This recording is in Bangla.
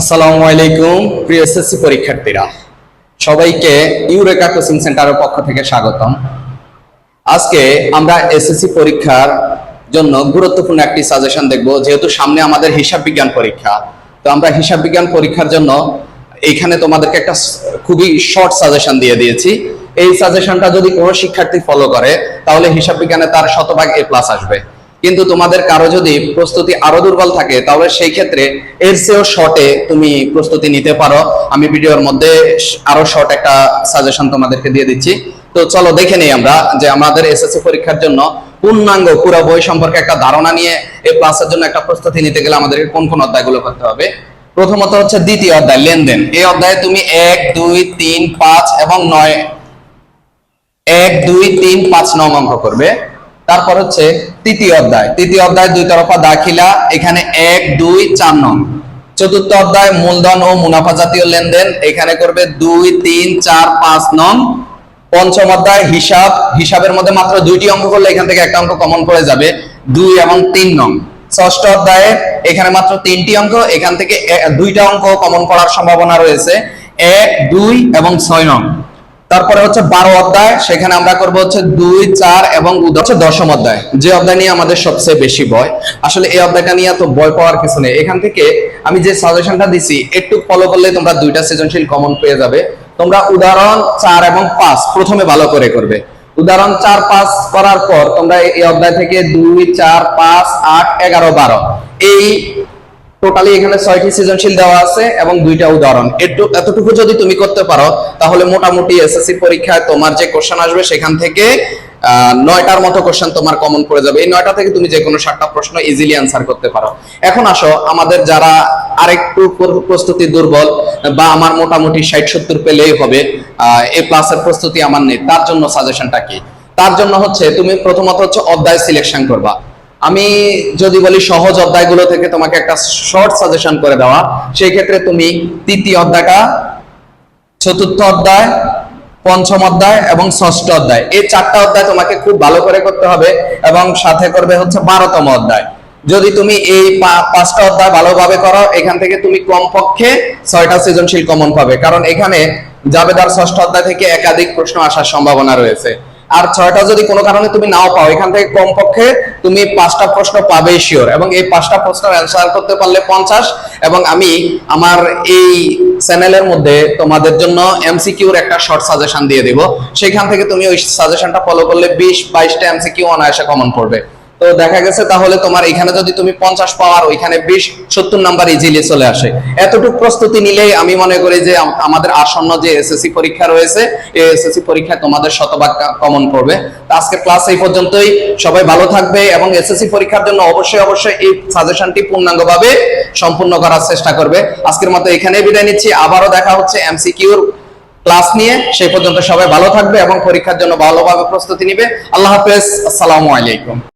আসসালামু আলাইকুম, প্রিয় এসএসসি পরীক্ষার্থীরা। সবাইকে ইউরেকা কোচিং সেন্টারের পক্ষ থেকে স্বাগতম। আজকে আমরা এসএসসি পরীক্ষার জন্য গুরুত্বপূর্ণ একটি সাজেশন দেখব, যেহেতু সামনে আমাদের হিসাব বিজ্ঞান পরীক্ষা। তো আমরা হিসাব বিজ্ঞান পরীক্ষার জন্য এইখানে তোমাদেরকে একটা খুবই শর্ট সাজেশন দিয়ে দিয়েছি। এই সাজেশনটা যদি কোনো শিক্ষার্থী ফলো করে, তাহলে হিসাব বিজ্ঞানে তার শতভাগ এ প্লাস আসবে। কিন্তু তোমাদের কারও যদি প্রস্তুতি আরও দুর্বল থাকে, তাহলে সেই ক্ষেত্রে এর চেয়েও শর্টে তুমি প্রস্তুতি নিতে পারো। আমি ভিডিওর মধ্যে আরও শর্ট একটা সাজেশন তোমাদেরকে দিয়ে দিচ্ছি। তো চলো দেখে নেই আমরা যে আমাদের এসএসসি পরীক্ষার জন্য পূর্ণাঙ্গ পুরো বই সম্পর্কে একটা ধারণা নিয়ে এই ক্লাসের জন্য একটা প্রস্তুতি নিতে গেলে আমাদেরকে কোন কোন অধ্যায়গুলো করতে হবে? প্রথমত হচ্ছে দ্বিতীয় অধ্যায়, লেনদেন। এই অধ্যায়ে তুমি এক, দুই, তিন, পাঁচ এবং নয়, এক, দুই, তিন, পাঁচ নং অঙ্ক করবে। তারপর হচ্ছে তৃতীয় অধ্যায়। তৃতীয় অধ্যায় দুই তরফা দাখিলা, এখানে এক, দুই, চার নং। চতুর্থ অধ্যায় মূলধন ও মুনাফা জাতীয় লেনদেন, এখানে করবে দুই, তিন, চার, পাঁচ নং। পঞ্চম অধ্যায় হিসাব, হিসাবের মধ্যে মাত্র দুইটি অঙ্ক করলে এখান থেকে একটা অঙ্ক কমন পড়ে যাবে, দুই এবং তিন নং। ষষ্ঠ অধ্যায়ে এখানে মাত্র তিনটি অঙ্ক, এখান থেকে দুইটা অঙ্ক কমন পড়ার সম্ভাবনা রয়েছে, এক, দুই এবং ছয় নং। তারপরে হচ্ছে বারো অধ্যায়, সেখানে আমরা করব হচ্ছে দুই, চার এবং হচ্ছে দশম অধ্যায়। যে অধ্যায় নিয়ে আমাদের সবচেয়ে বেশি ভয়, আসলে এই অধ্যায়টা নিয়ে তো ভয় পাওয়ার কিছু নেই। এখান থেকে আমি যে সাজেশনটা দিছি, একটু ফলো করলে তোমরা দুইটা সৃজনশীল কমন পেয়ে যাবে। তোমরা উদাহরণ চার এবং পাঁচ প্রথমে ভালো করে করবে। উদাহরণ চার, পাঁচ করার পর তোমরা এই অধ্যায় থেকে দুই, চার, পাঁচ, আট, এগারো, বারো, এই টোটালি এখানে ছয়টি সৃজনশীল দেওয়া আছে এবং দুইটা উদাহরণ। এতটুকু যদি তুমি করতে পারো, তাহলে মোটামুটি এসএসসি পরীক্ষায় তোমার যে কোশ্চেন আসবে সেখান থেকে নয়টার মতো কোশ্চেন তোমার কমন পড়ে যাবে। এই নয়টা থেকে তুমি যে কোনো সাতটা প্রশ্ন ইজিলি অ্যান্সার করতে পারো। এখন আসো, আমাদের যারা আরেকটু প্র- প্রস্তুতি দুর্বল বা আমার মোটামুটি ষাট সত্তর পেলেই হবে এ প্লাসের প্রস্তুতি আমার নেই, তার জন্য সাজেশনটা কি? তার জন্য হচ্ছে, তুমি প্রথমত হচ্ছে অধ্যায় সিলেকশন করবা। আমি যদি বলি সহজ অধ্যায়গুলো থেকে তোমাকে একটা শর্ট সাজেশন করে দেওয়া, সেই ক্ষেত্রে তুমি তৃতীয় অধ্যায়টা, চতুর্থ অধ্যায়, পঞ্চম অধ্যায় এবং ষষ্ঠ অধ্যায়, এই চারটা অধ্যায় তোমাকে খুব ভালো করে করতে হবে এবং সাথে করবে হচ্ছে বারোতম অধ্যায়। যদি তুমি এই পাঁচটা অধ্যায় ভালোভাবে করো, এখান থেকে তুমি কমপক্ষে ছয়টা সৃজনশীল কমন পাবে, কারণ এখানে জাবেদার ষষ্ঠ অধ্যায় থেকে একাধিক প্রশ্ন আসার সম্ভাবনা রয়েছে। আর ছয়টা যদি কোনো কারণে তুমি নাও পাও, এখান থেকে কমপক্ষে তুমি পাঁচটা প্রশ্ন পাবে শিওর এবং এই পাঁচটা প্রশ্নের অ্যান্সার করতে পারলে পঞ্চাশ। এবং আমি আমার এই চ্যানেলের মধ্যে তোমাদের জন্য এমসিকিউর একটা শর্ট সাজেশন দিয়ে দিব। সেখান থেকে তুমি ওই সাজেশনটা ফলো করলে বিশ, বাইশটা এমসিকিউ অনায়াসে কমন পড়বে তো দেখা গেছে তাহলে তোমার এখানে যদি তুমি পঞ্চাশ পাওয়ার, ওইখানে বিশ, সত্তর নাম্বার ইজিলি চলে আসে। এতটুকু প্রস্তুতি নিলেই আমি মনে করি যে আমাদের আসন্ন যে এসএসসি পরীক্ষা রয়েছে, এই এসএসসি পরীক্ষায় তোমাদের শতভাগ কমন তো আজকের ক্লাস এই পর্যন্তই। সবাই ভালো থাকবে এবং এসএসসি পরীক্ষার জন্য অবশ্যই অবশ্যই এই সাজেশনটি পূর্ণাঙ্গভাবে সম্পূর্ণ করার চেষ্টা করবে। আজকের মতো এখানে বিদায় নিচ্ছি। আবারও দেখা হচ্ছে এমসিকিউর ক্লাস নিয়ে। সেই পর্যন্ত সবাই ভালো থাকবে এবং পরীক্ষার জন্য ভালোভাবে প্রস্তুতি নিবে। আল্লাহ হাফেজ। আসসালামু আলাইকুম।